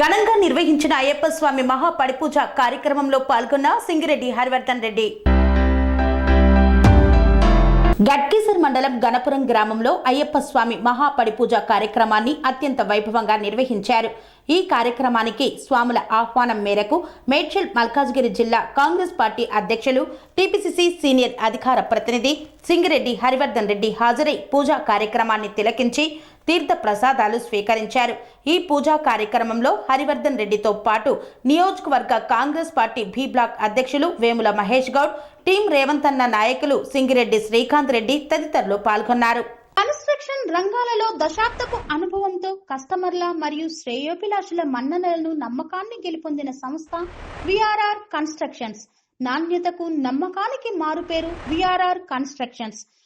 ఘనంగా నిర్వహించిన అయ్యప్ప స్వామి మహా పడిపూజ కార్యక్రమంలో పాల్గొన్న సింగిరెడ్డి హరివర్ధన్ రెడ్డి. గట్కేసర్ మండలం గణపురం గ్రామంలో అయ్యప్ప స్వామి మహాపడిపూజ కార్యక్రమాన్ని అత్యంత వైభవంగా నిర్వహించారు. ఈ కార్యక్రమానికి స్వాముల ఆహ్వానం మేరకు మేడ్చల్ మల్కాజ్గిరి జిల్లా కాంగ్రెస్ పార్టీ అధ్యక్షులు టీపీసీసీ సీనియర్ అధికార ప్రతినిధి సింగిరెడ్డి హరివర్ధన్ రెడ్డి హాజరై పూజా కార్యక్రమాన్ని తిలకించి తీర్థ ప్రసాదాలు స్వీకరించారు. ఈ పూజా కార్యక్రమంలో హరివర్ధన్ రెడ్డితో పాటు నియోజకవర్గ కాంగ్రెస్ పార్టీ బి బ్లాక్ అధ్యక్షులు వేముల మహేష్ గౌడ్ టీం రేవంత్ అన్న నాయకులు సింగిరెడ్డి శ్రీకాంత్ రెడ్డి తదితరులు పాల్గొన్నారు. కన్స్ట్రక్షన్ రంగాలలో దశాబ్దపు అనుభవంతో కస్టమర్ల మరియు శ్రేయోభిలాషుల మన్ననలను నమ్మకాన్ని గెలుపొందిన సంస్థ విఆర్ఆర్ కన్స్ట్రక్షన్స్. నాణ్యతకు నమ్మకానికి మారుపేరు VRR constructions.